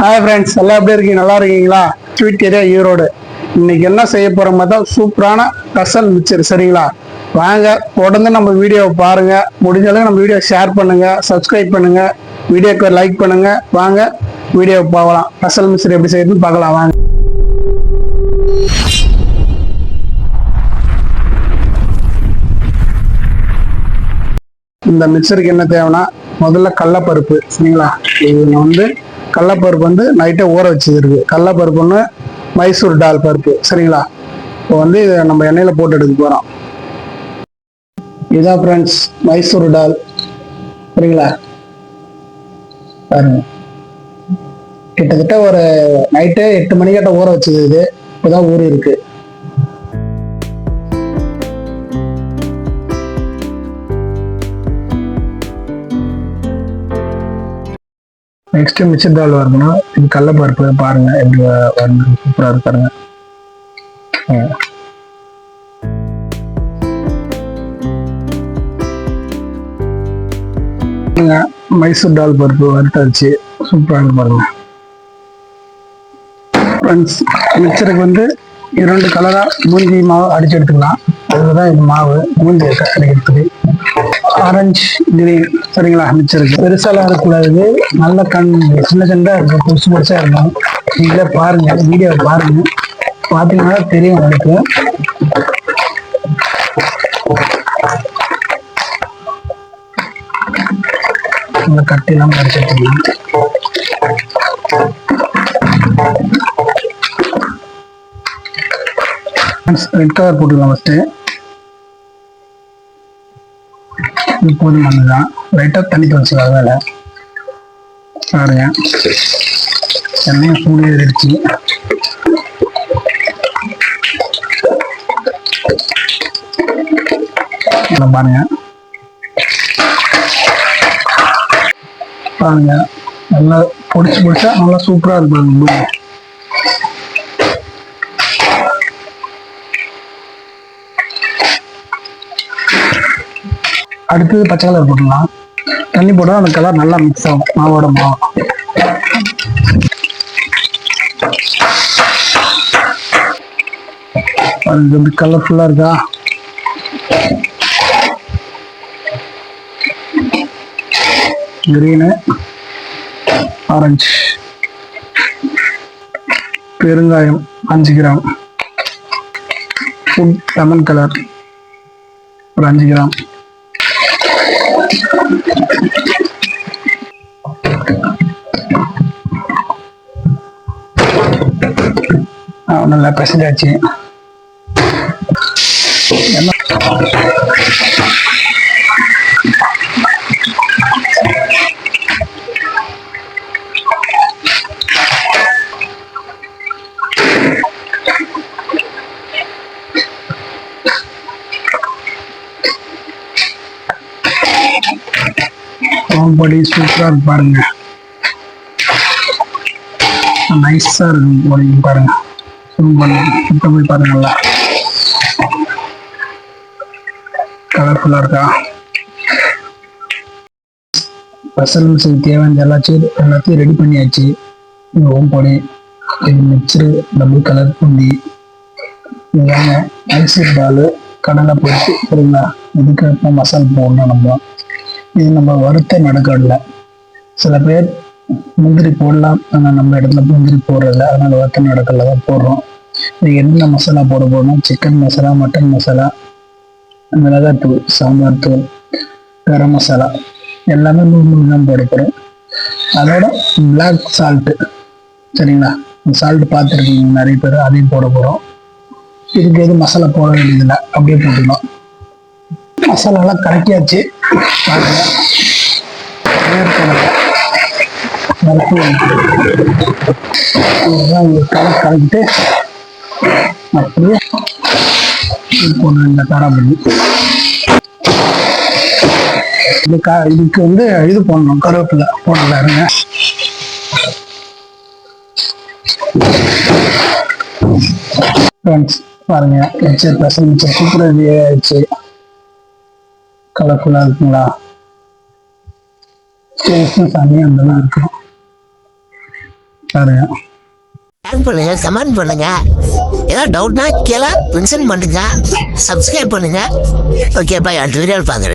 Hi friends எல்லாம் எப்படி இருக்கீங்க? நல்லா இருக்கீங்களா? Sweet area Erode. இன்னைக்கு என்ன செய்ய போறோம் பார்த்தா சூப்பரான ரசல் மிச்சர் சரிங்களா? வாங்க உடனே நம்ம வீடியோவை பாருங்க. முடிஞ்ச நம்ம வீடியோ ஷேர் பண்ணுங்க சப்ஸ்கிரைப் பண்ணுங்க. வீடியோக்கு லைக் பண்ணுங்க. வாங்க வீடியோ பார்க்கலாம் ரசல் மிச்சர் எப்படி செய்யறதுன்னு பார்க்கலாம் வாங்க. இந்த மிக்சருக்கு என்ன தேவைன்னா முதல்ல கடலப்பருப்பு சரிங்களா? இது வந்து கடலப்பருப்பு வந்து நைட்டே ஊற வச்சது கடலப்பருப்பு ஒன்று மைசூர் டால் பருப்பு. சரிங்களா? இப்போ வந்து இதை நம்ம எண்ணெயில் போட்டு எடுக்க போகிறோம் இதான் ஃப்ரெண்ட்ஸ் மைசூர் டால். சரிங்களா? பாருங்க. கிட்டத்தட்ட ஒரு நைட்டு எட்டு மணிக்கிட்ட ஊற வச்சது இது இப்போதான் ஊறி இருக்குது நெக்ஸ்ட் மிச்சர் தால் வருதுன்னா இது கடலப்பருப்பு பாருங்க எப்படி வ- சூப்பராக சூப்பரா இருக்கு பாருங்க. மைசூர் டால் பருப்பு வறுத்தாச்சு சூப்பரா இருக்கு பாருங்க. ஃப்ரெண்ட்ஸ் மிக்சருக்கு வந்து இரண்டு கலரா மூஞ்சி மாவு அடிச்சு எடுத்துக்கலாம். அதுதான் இது மாவு மூஞ்சி அடிக்கிறதுக்கு. ஆரஞ்சு கிரீன் சரிங்களா அமைச்சிருக்கு. பெருசாலாம் இருக்கக்கூடாது நல்ல கண் சின்ன சின்னதாக இருக்கும். புதுசு புதுசா இருக்கும். நீங்களே பாருங்க. வீடியோ பாருங்க. பார்த்தீங்கன்னா தெரியும் உங்களுக்கு. இந்த கட்டிலாம் படிச்சு எடுத்துக்கலாம் ரெட் கலர் போட்டுக்கலாம் ஃபஸ்ட்டு இது மண்ணு தான் லைட்டாக தண்ணி தொலைச்சிக்கலாம் வேலை. பாருங்க. எண்ணெயும் சூடு ஏறிடுச்சு. பாருங்க. பாருங்க. நல்லா பொடிச்சு பொடிச்சா நல்லா சூப்பராக இருக்கு பாருங்க. அடுத்தது பச்சை கலர் போட்டுடலாம். தண்ணி போட்டால் அந்த கலர் நல்லா மிக்ஸ் ஆகும். மாவோட மாவு. அது வந்து கலர்ஃபுல்லாக இருக்கா? கிரீனு ஆரஞ்சு பெருங்காயம் அஞ்சு கிராம். ஃபுட் லெமன் கலர் ஒரு அஞ்சு கிராம். நல்லா பிசைஞ்சாச்சு என்ன சூப்பராக சூப்பரா இருக்கு பாருங்க. நைஸாக இருக்கும் பொடி பாருங்க. zoom பண்ணி கிட்ட போய் பாருங்க நல்லா. கலர்ஃபுல்லாக இருக்கா? ஸ்பெஷல் செய்ய தேவையான எல்லாத்தையும் எல்லாத்தையும் ரெடி பண்ணியாச்சு. இது ஓம் பொடி இது மிக்சரு டபுள் கலர் பூந்தி. இதுதாங்க மைசூர் பால் கடலை பொரிச்சு சரிங்களா? இதுக்கு அப்புறம் மசால் போடணும் நம்ம. இது நம்ம வறுத்த நடுக்கடல. சில பேர் முந்திரி போடலாம். ஆனால் நம்ம இடத்துல முந்திரி போடுறதில்ல. அதனால வறுத்த நடுக்கடல தான் போடுறோம். இது என்ன மசாலா போட போடணும் சிக்கன் மசாலா மட்டன் மசாலா மிளகாத்தூள் சாம்பார் தூள் கரம் மசாலா. எல்லாமே நூறு நூறு தான் போட போகிறோம் அதோட பிளாக் சால்ட்டு சரிங்களா? சால்ட் பார்த்துருக்கீங்க நிறைய பேர் அதையும் போட போகிறோம் இதுக்கு எதுவும் மசாலா போட வேண்டியதில்லை. அப்படியே போட்டுக்கலாம். மசாலாலாம் கலக்கியாச்சு. பாருங்க வேர்க்கடலை பருப்பு இதெல்லாம் கலர் கலக்கிட்டு அப்படியே இது போடுறேன் இந்த காரா பண்ணி இது கா இதுக்கு வந்து இது போடணும் கருவேப்பிலை போடல இருங்க ஃப்ரெண்ட்ஸ் பாருங்க மிச்சர் பசங்க மிச்சர் சூப்பராக ரெடி ஆயிடுச்சு. கலர்ஃபுல்லாக இருக்குங்களா டேஸ்ட்டும் செம்மையாக அந்த மாதிரி இருக்கும் பாருங்க. ஷேர் பண்ணுங்க கமெண்ட் பண்ணுங்க. ஏதாவது டவுட்னா கீழே மென்ஷன் பண்ணுங்க சப்ஸ்கிரைப் பண்ணுங்க. ஓகே பாய் அடுத்த வீடியோவில் பார்க்குறேன்.